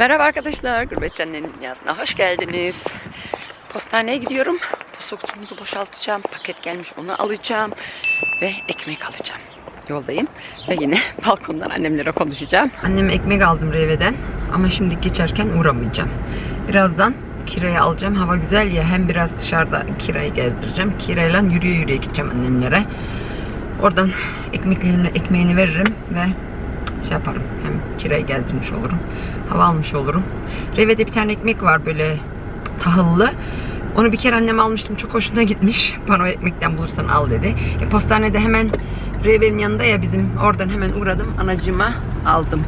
Merhaba arkadaşlar, Gurbetçenlerin Dünyası'na hoş geldiniz. Postaneye gidiyorum. Posta kutumuzu boşaltacağım. Paket gelmiş onu alacağım. Ve ekmek alacağım. Yoldayım. Ve yine balkondan annemlere konuşacağım. Anneme ekmek aldım Reve'den. Ama şimdi geçerken uğramayacağım. Birazdan kirayı alacağım. Hava güzel ya hem biraz dışarıda kirayı gezdireceğim. Kirayla yürüye yürüye gideceğim annemlere. Oradan ekmeklerini, ekmeğini veririm ve şey yaparım. Hem kirayı gezdirmiş olurum. Hava almış olurum. Reve'de bir tane ekmek var böyle tahıllı. Onu bir kere annem almıştım. Çok hoşuna gitmiş. Bana ekmekten bulursan al dedi. E, postanede hemen Reve'nin yanında ya bizim. Oradan hemen uğradım. Anacıma aldım.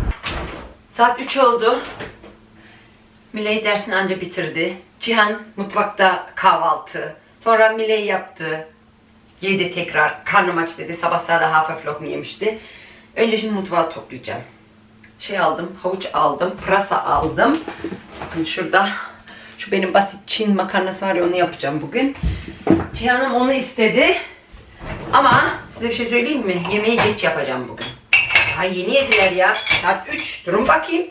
Saat 3 oldu. Miley dersini anca bitirdi. Cihan mutfakta kahvaltı. Sonra Miley yaptı. Yedi tekrar. Karnım aç dedi. Sabah sağda hafif lokma yemişti. Önce şimdi mutfağı toplayacağım. Şey aldım, havuç aldım, pırasa aldım. Bakın şurada. Şu benim basit Çin makarnası var ya onu yapacağım bugün. Cihan'ım onu istedi. Ama size bir şey söyleyeyim mi? Yemeği geç yapacağım bugün. Ay yeni yediler ya. Saat 3. Durun bakayım.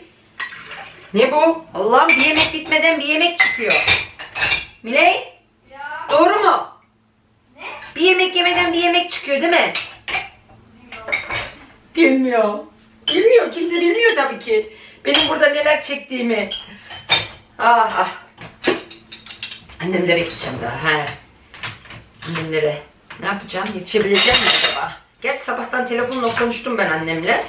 Ne bu? Allah'ım bir yemek bitmeden bir yemek çıkıyor. Miley? Doğru mu? Bir yemek yemeden bir yemek çıkıyor değil mi? Bilmiyor. Bilmiyor. Kimse bilmiyor tabii ki. Benim burada neler çektiğimi. Ah ah. Annemlere gideceğim daha. He. Annemlere. Ne yapacağım? Yetişebileceğim mi acaba? Geç sabahtan telefonla konuştum ben annemle.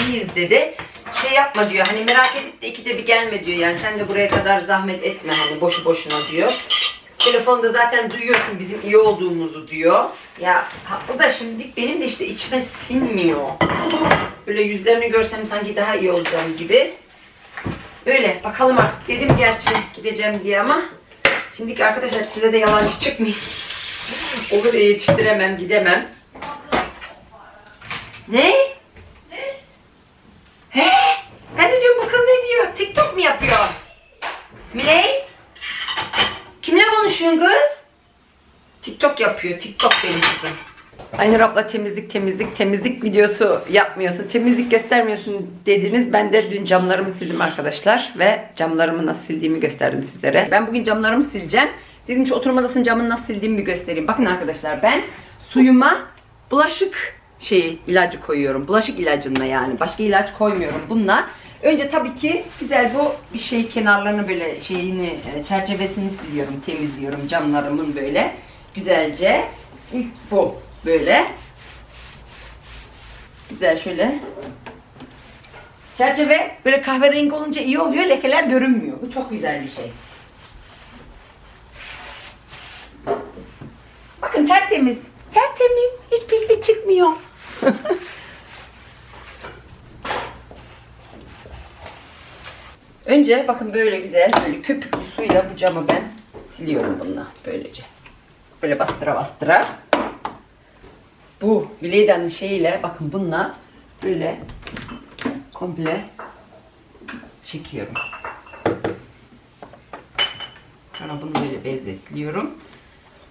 İyiyiz dedi. Şey yapma diyor. Hani merak edip de ikide bir gelme diyor. Yani sen de buraya kadar zahmet etme hani boşu boşuna diyor. Telefonda zaten duyuyorsun bizim iyi olduğumuzu diyor. Ya ha, o da şimdilik benim de işte içime sinmiyor. Böyle yüzlerini görsem sanki daha iyi olacağım gibi. Öyle bakalım artık dedim gerçi gideceğim diye ama şimdiki arkadaşlar size de yalancı çıkmayayım. Olur yetiştiremem gidemem. Ne? He? Ben de diyorum bu kız ne diyor? TikTok mu yapıyor? Miley? Kimle konuşuyorsun kız? TikTok yapıyor. TikTok benim kızım. Aynur abla temizlik temizlik temizlik videosu yapmıyorsun. Temizlik göstermiyorsun dediniz. Ben de dün camlarımı sildim arkadaşlar. Ve camlarımı nasıl sildiğimi gösterdim sizlere. Ben bugün camlarımı sileceğim. Dedim şu oturma odasının camını nasıl sildiğimi bir göstereyim. Bakın arkadaşlar ben suyuma bulaşık şeyi ilacı koyuyorum. Bulaşık ilacınla yani. Başka ilaç koymuyorum bununla. Önce tabii ki güzel bu bir şey kenarlarını böyle şeyini e, çerçevesini siliyorum, temizliyorum camlarımın böyle güzelce. İlk bu böyle. Güzel şöyle. Çerçeve böyle kahverengi olunca iyi oluyor, lekeler görünmüyor. Bu çok güzel bir şey. Bakın tertemiz. Tertemiz. Hiç pislik çıkmıyor. Önce bakın böyle güzel böyle köpüklü suyla bu camı ben siliyorum bununla böylece. Böyle bastıra bastıra. Bu Vileda'nın şeyiyle bakın bununla böyle komple çekiyorum. Sonra bunu böyle bezle siliyorum.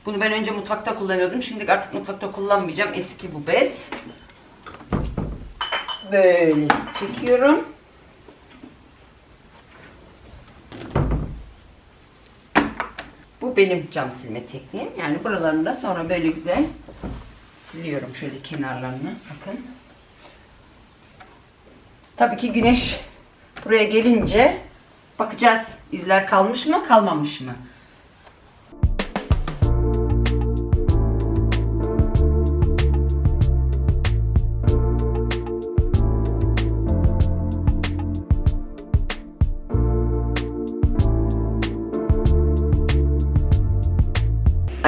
Bunu ben önce mutfakta kullanıyordum. Şimdi artık mutfakta kullanmayacağım. Eski bu bez. Böyle çekiyorum. Benim cam silme tekniğim. Yani buralarını da sonra böyle güzel siliyorum şöyle kenarlarını. Bakın. Tabii ki güneş buraya gelince bakacağız izler kalmış mı kalmamış mı.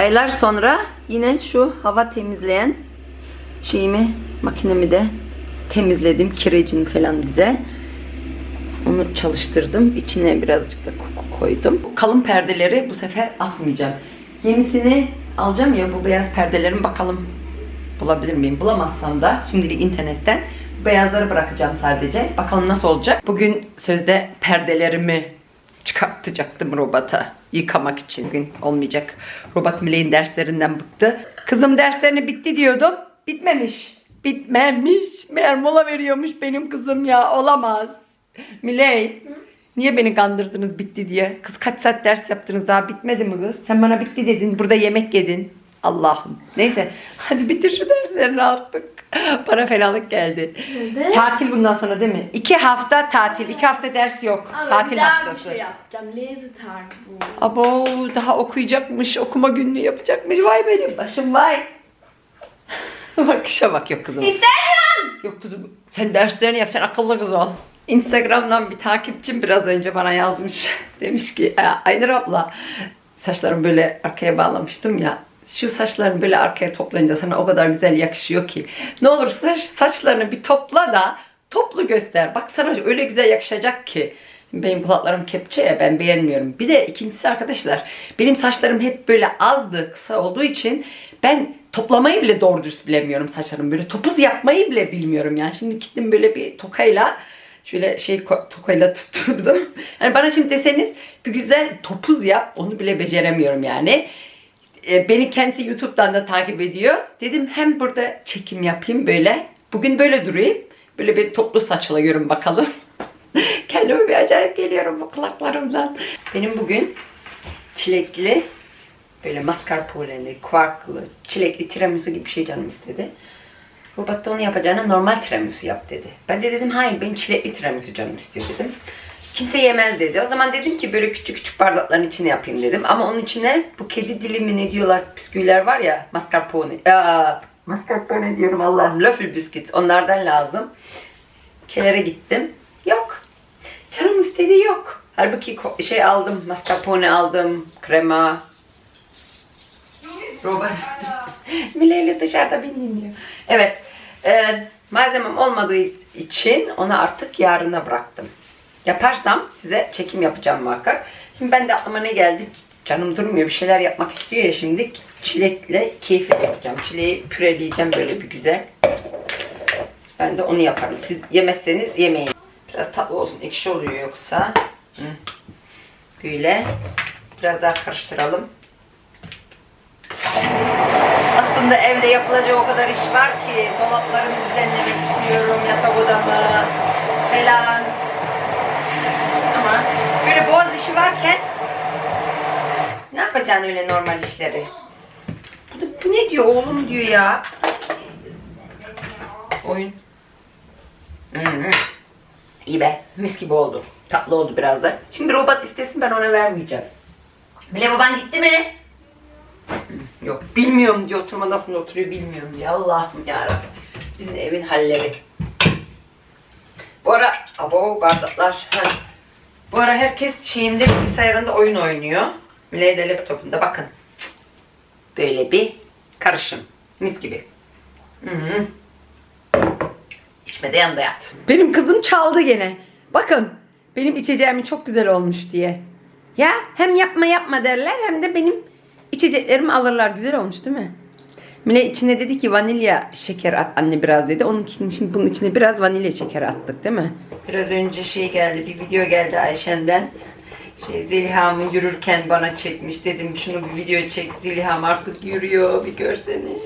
Aylar sonra yine şu hava temizleyen şeyimi makinemi de temizledim. Kirecini falan güzel. Onu çalıştırdım. İçine birazcık da koku koydum. Kalın perdeleri bu sefer asmayacağım. Yenisini alacağım ya bu beyaz perdelerin bakalım bulabilir miyim? Bulamazsam da şimdilik internetten beyazları bırakacağım sadece. Bakalım nasıl olacak. Bugün sözde perdelerimi çıkartacaktım robota yıkamak için. Bugün olmayacak. Robot Miley'in derslerinden bıktı. Kızım derslerini bitti diyordum. Bitmemiş. Bitmemiş. Meğer mola veriyormuş benim kızım ya. Olamaz. Miley. Niye beni kandırdınız bitti diye? Kız kaç saat ders yaptınız daha bitmedi mi kız? Sen bana bitti dedin. Burada yemek yedin. Allah'ım. Neyse. Hadi bitir şu derslerini artık. Bana fenalık geldi. Neden? Tatil bundan sonra değil mi? İki hafta tatil. iki hafta ders yok. Ama tatil daha haftası. bir şey yapacağım. Lesetag bu. Abo daha okuyacakmış, okuma günlüğü yapacakmış. Vay benim başım vay. bak işe bak yok kızım. İstemiyorum. Yok kızım sen derslerini yap sen akıllı kız ol. Instagram'dan bir takipçim biraz önce bana yazmış. Demiş ki "E, Aynur abla saçlarımı böyle arkaya bağlamıştım ya. Şu saçlarını böyle arkaya toplayınca sana o kadar güzel yakışıyor ki. Ne olursa saçlarını bir topla da toplu göster. Bak sana öyle güzel yakışacak ki. Benim kulaklarım kepçe ya ben beğenmiyorum. Bir de ikincisi arkadaşlar benim saçlarım hep böyle azdı kısa olduğu için ben toplamayı bile doğru dürüst bilemiyorum saçlarımı. Böyle topuz yapmayı bile bilmiyorum yani. Şimdi gittim böyle bir tokayla şöyle şey tokayla tutturdum. Yani bana şimdi deseniz bir güzel topuz yap onu bile beceremiyorum yani. E, beni kendisi YouTube'dan da takip ediyor. Dedim hem burada çekim yapayım böyle. Bugün böyle durayım. Böyle bir toplu saçla bakalım. Kendime bir acayip geliyorum bu kulaklarımdan. Benim bugün çilekli böyle mascarpone'li, quarklı, çilekli tiramisu gibi bir şey canım istedi. Robot da onu yapacağına normal tiramisu yap dedi. Ben de dedim hayır benim çilekli tiramisu canım istiyor dedim. Kimse yemez dedi. O zaman dedim ki böyle küçük küçük bardakların içine yapayım dedim. Ama onun içine bu kedi dilimi ne diyorlar bisküviler var ya mascarpone. Aa, mascarpone diyorum Allah'ım. Löffel bisküt onlardan lazım. Kelere gittim. Yok. Canım istediği yok. Halbuki şey aldım. Mascarpone aldım. Krema. Robot. Mile ile dışarıda beni dinliyor. Evet. E, malzemem olmadığı için onu artık yarına bıraktım. Yaparsam size çekim yapacağım muhakkak. Şimdi ben de aklıma ne geldi? Canım durmuyor. Bir şeyler yapmak istiyor ya şimdi. Çilekle keyifle yapacağım. Çileği püreleyeceğim böyle bir güzel. Ben de onu yaparım. Siz yemezseniz yemeyin. Biraz tatlı olsun. Ekşi oluyor yoksa. Böyle. Biraz daha karıştıralım. Aslında evde yapılacak o kadar iş var ki dolaplarımı düzenlemek istiyorum, yatak odamı falan. Ama böyle boğaz işi varken ne yapacaksın öyle normal işleri? Bu, da- bu ne diyor oğlum diyor ya. Oyun. Hı. İyi be. Mis gibi oldu. Tatlı oldu biraz da. Şimdi robot istesin ben ona vermeyeceğim. Bile baban gitti mi? Yok bilmiyorum diyor oturma nasıl oturuyor bilmiyorum diye. Allah'ım yarabbim. Bizim evin halleri. Bu ara abo bardaklar. Ha. Bu ara herkes şeyinde bilgisayarında oyun oynuyor. Miley de laptopunda bakın. Böyle bir karışım. Mis gibi. Hı -hı. İçme de yanında yat. Benim kızım çaldı gene. Bakın benim içeceğimin çok güzel olmuş diye. Ya hem yapma yapma derler hem de benim içeceklerimi alırlar. Güzel olmuş değil mi? Mine içine dedi ki vanilya şeker at anne biraz dedi. Onun için bunun içine biraz vanilya şeker attık değil mi? Biraz önce şey geldi bir video geldi Ayşen'den. Şey Zeliha'mı yürürken bana çekmiş dedim şunu bir video çek Zeliha'm artık yürüyor bir görseniz.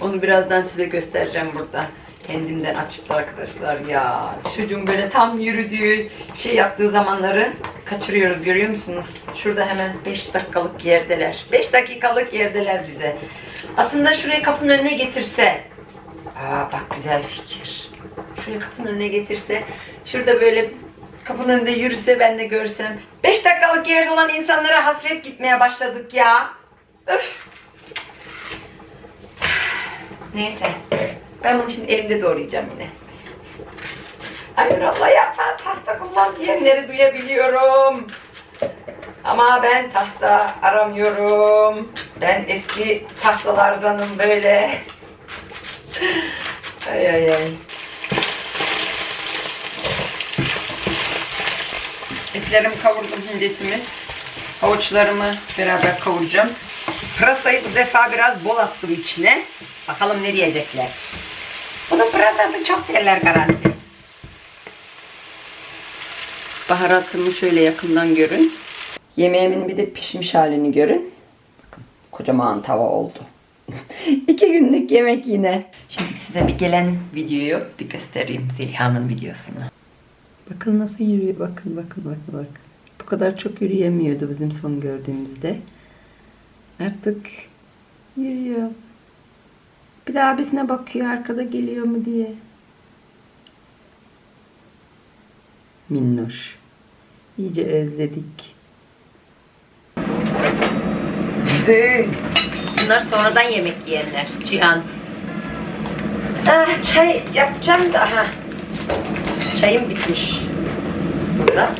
Onu birazdan size göstereceğim burada. Kendimden açıklı arkadaşlar ya. Çocuğun böyle tam yürüdüğü şey yaptığı zamanları kaçırıyoruz görüyor musunuz? Şurada hemen 5 dakikalık yerdeler. 5 dakikalık yerdeler bize. Aslında şuraya kapının önüne getirse. Aa bak güzel fikir. Şuraya kapının önüne getirse. Şurada böyle kapının önünde yürüse ben de görsem. 5 dakikalık yerde olan insanlara hasret gitmeye başladık ya. Öf. Neyse. Ben bunu şimdi elimde doğrayacağım yine. Hayır Allah yapma tahta kullan diyenleri duyabiliyorum. Ama ben tahta aramıyorum. Ben eski tahtalardanım böyle. Ay ay ay. Etlerimi kavurdum hindetimi. Havuçlarımı beraber kavuracağım. Pırasayı bu defa biraz bol attım içine. Bakalım ne diyecekler. Bunun pırasası çok derler garanti. Baharatımı şöyle yakından görün. Yemeğimin bir de pişmiş halini görün. Bakın kocaman tava oldu. İki günlük yemek yine. Şimdi size bir gelen videoyu bir göstereyim. Zeliha'nın videosunu. Bakın nasıl yürüyor. Bakın bakın bakın bakın. Bu kadar çok yürüyemiyordu bizim son gördüğümüzde. Artık yürüyor. Bir de abisine bakıyor arkada geliyor mu diye. Minnoş. İyice özledik. Bunlar sonradan yemek yiyenler. Cihan. Ah, çay yapacağım da. Ha. Çayım bitmiş. Burada.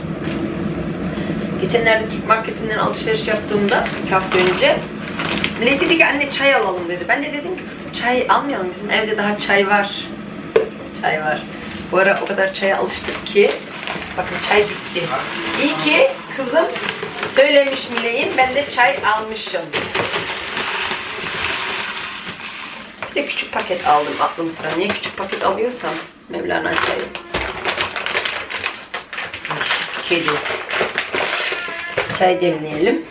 Geçenlerde Türk marketinden alışveriş yaptığımda iki hafta önce Millet dedi ki anne çay alalım dedi. Ben de dedim ki kızım çay almayalım. Bizim evde daha çay var. Çay var. Bu ara o kadar çaya alıştık ki bakın çay bitti. İyi ki kızım söylemiş Miley'in ben de çay almışım. Bir de küçük paket aldım aklım sıra. Niye küçük paket alıyorsam Mevlana çayı. Kedi. Çay demleyelim.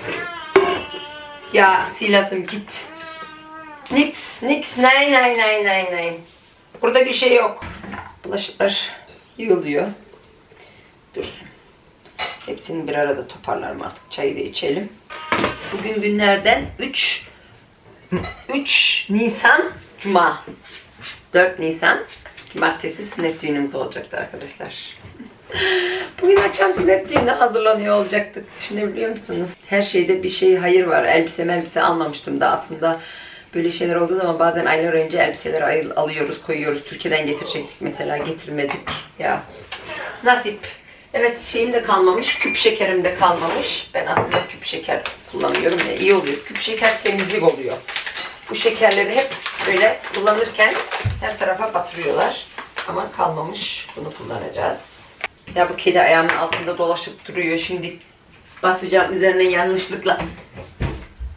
Ya Silas'ım git. Nix, nix, nay nay nay nay nay. Burada bir şey yok. Bulaşıklar yığılıyor. Dursun. Hepsini bir arada toparlarım artık. Çayı da içelim. Bugün günlerden 3 3 Nisan Cuma. 4 Nisan Cumartesi sünnet düğünümüz olacaktı arkadaşlar. Bugün akşam sünnet düğününe hazırlanıyor olacaktık. Düşünebiliyor musunuz? Her şeyde bir şey hayır var. Elbise elbise almamıştım da aslında böyle şeyler olduğu zaman bazen aylar önce elbiseleri alıyoruz, koyuyoruz. Türkiye'den getirecektik mesela getirmedik. Ya nasip. Evet şeyim de kalmamış, küp şekerim de kalmamış. Ben aslında küp şeker kullanıyorum ve iyi oluyor. Küp şeker temizlik oluyor. Bu şekerleri hep böyle kullanırken her tarafa batırıyorlar. Ama kalmamış. Bunu kullanacağız. Ya bu kedi ayağımın altında dolaşıp duruyor. Şimdi basacağım üzerine yanlışlıkla.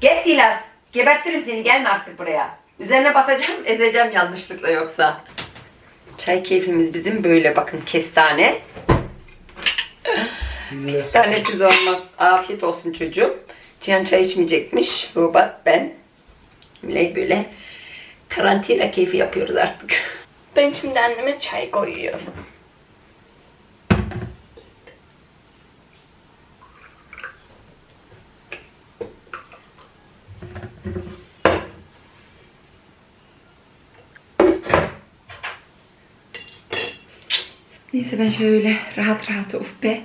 Gel Silas. Gebertirim seni. Gelme artık buraya. Üzerine basacağım, ezeceğim yanlışlıkla yoksa. Çay keyfimiz bizim böyle. Bakın kestane. Kestanesiz olmaz. Afiyet olsun çocuğum. Cihan çay içmeyecekmiş. Robot ben. Miley böyle karantina keyfi yapıyoruz artık. Ben şimdi anneme çay koyuyorum. Neyse ben şöyle rahat rahat of be.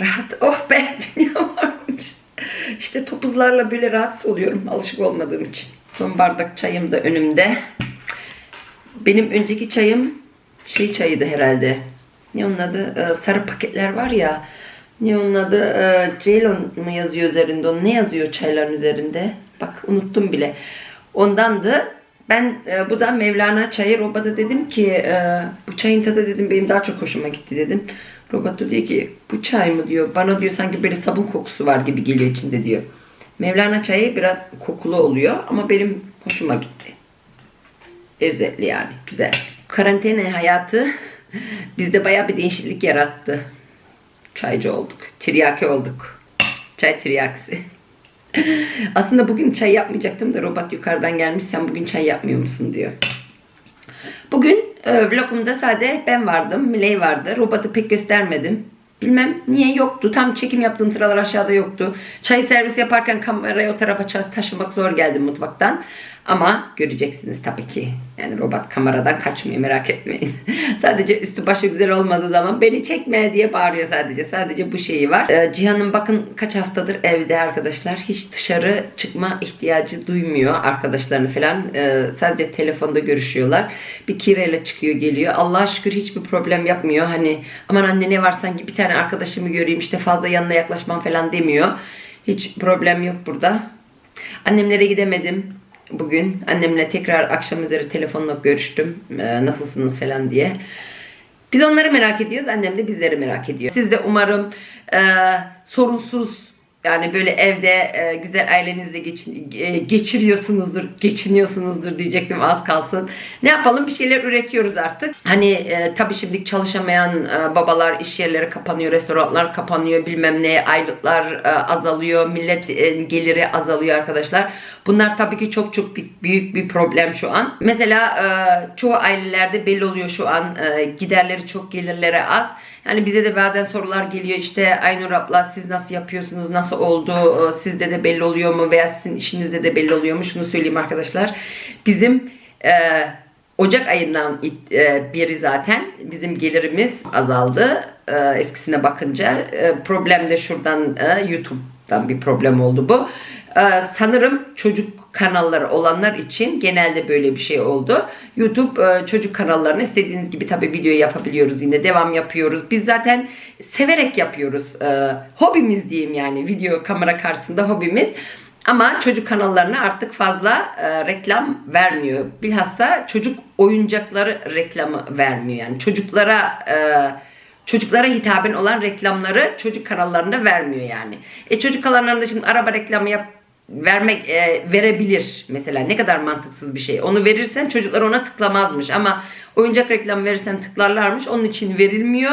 Rahat oh be dünya varmış. İşte topuzlarla böyle rahatsız oluyorum alışık olmadığım için. Son bardak çayım da önümde. Benim önceki çayım şey çayıydı herhalde. Ne onun adı? Ee, sarı paketler var ya. Ne onun adı? Ee, Ceylon mu yazıyor üzerinde? Onun ne yazıyor çayların üzerinde? Bak unuttum bile. Ondandı. Ben e, bu da Mevlana çayı. Robada dedim ki e, bu çayın tadı dedim benim daha çok hoşuma gitti dedim. Robot da diyor ki bu çay mı diyor. Bana diyor sanki böyle sabun kokusu var gibi geliyor içinde diyor. Mevlana çayı biraz kokulu oluyor ama benim hoşuma gitti. Lezzetli yani. Güzel. Karantina hayatı bizde bayağı bir değişiklik yarattı. Çaycı olduk. Tiryaki olduk. Çay tiryakisi. Aslında bugün çay yapmayacaktım da robot yukarıdan gelmiş sen bugün çay yapmıyor musun diyor. Bugün e, vlogumda sade ben vardım, Miley vardı. Robotu pek göstermedim. Bilmem niye yoktu. Tam çekim yaptığım sıralar aşağıda yoktu. Çay servis yaparken kamerayı o tarafa taşımak zor geldi mutfaktan. Ama göreceksiniz tabii ki. Yani robot kameradan kaçmıyor merak etmeyin. sadece üstü başı güzel olmadığı zaman beni çekme diye bağırıyor sadece. Sadece bu şeyi var. Ee, Cihan'ın bakın kaç haftadır evde arkadaşlar. Hiç dışarı çıkma ihtiyacı duymuyor arkadaşlarını falan. Ee, sadece telefonda görüşüyorlar. Bir kireyle çıkıyor geliyor. Allah'a şükür hiçbir problem yapmıyor. Hani aman anne ne var sanki bir tane arkadaşımı göreyim işte fazla yanına yaklaşmam falan demiyor. Hiç problem yok burada. Annemlere gidemedim bugün. Annemle tekrar akşam üzeri telefonla görüştüm. Ee, nasılsınız falan diye. Biz onları merak ediyoruz. Annem de bizleri merak ediyor. Siz de umarım e, sorunsuz yani böyle evde e, güzel ailenizle geçin, e, geçiriyorsunuzdur, geçiniyorsunuzdur diyecektim az kalsın. Ne yapalım bir şeyler üretiyoruz artık. Hani e, tabii şimdi çalışamayan e, babalar iş yerleri kapanıyor, restoranlar kapanıyor, bilmem ne aylıklar e, azalıyor, millet e, geliri azalıyor arkadaşlar. Bunlar tabii ki çok çok büyük, bir problem şu an. Mesela e, çoğu ailelerde belli oluyor şu an e, giderleri çok gelirleri az. Yani bize de bazen sorular geliyor işte Aynur abla siz nasıl yapıyorsunuz, nasıl oldu, Ee, sizde de belli oluyor mu veya sizin işinizde de belli oluyor mu? Şunu söyleyeyim arkadaşlar. Bizim e, Ocak ayından e, beri zaten bizim gelirimiz azaldı. E, eskisine bakınca E, problem de şuradan e, YouTube'dan bir problem oldu bu. E, sanırım çocuk kanalları olanlar için genelde böyle bir şey oldu. YouTube e, çocuk kanallarını istediğiniz gibi tabii video yapabiliyoruz yine devam yapıyoruz. Biz zaten severek yapıyoruz. E, hobimiz diyeyim yani video kamera karşısında hobimiz. Ama çocuk kanallarına artık fazla e, reklam vermiyor. Bilhassa çocuk oyuncakları reklamı vermiyor. Yani çocuklara çocuklara hitaben olan reklamları çocuk kanallarında vermiyor yani. E çocuk kanallarında şimdi araba reklamı yap vermek e, verebilir mesela ne kadar mantıksız bir şey. Onu verirsen çocuklar ona tıklamazmış ama oyuncak reklamı verirsen tıklarlarmış. Onun için verilmiyor.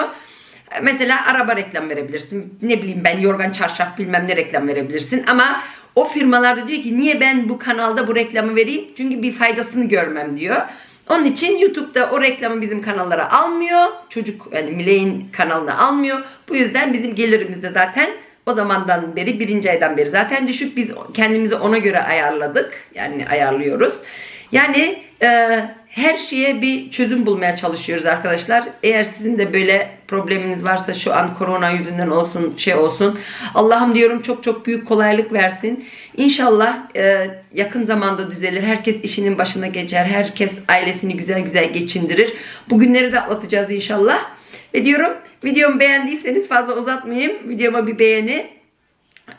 Mesela araba reklam verebilirsin. Ne bileyim ben yorgan çarşaf bilmem ne reklam verebilirsin. Ama o firmalar da diyor ki niye ben bu kanalda bu reklamı vereyim? Çünkü bir faydasını görmem diyor. Onun için YouTube'da o reklamı bizim kanallara almıyor. Çocuk yani Miley'in kanalına almıyor. Bu yüzden bizim gelirimiz de zaten o zamandan beri birinci aydan beri zaten düşük. Biz kendimizi ona göre ayarladık. Yani ayarlıyoruz. Yani e, her şeye bir çözüm bulmaya çalışıyoruz arkadaşlar. Eğer sizin de böyle probleminiz varsa şu an korona yüzünden olsun şey olsun. Allah'ım diyorum çok çok büyük kolaylık versin. İnşallah e, yakın zamanda düzelir. Herkes işinin başına geçer. Herkes ailesini güzel güzel geçindirir. Bugünleri de atlatacağız inşallah. Ve diyorum videomu beğendiyseniz fazla uzatmayayım. Videoma bir beğeni.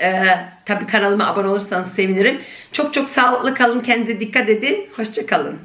Ee, tabii kanalıma abone olursanız sevinirim. Çok çok sağlıklı kalın. Kendinize dikkat edin. Hoşça kalın.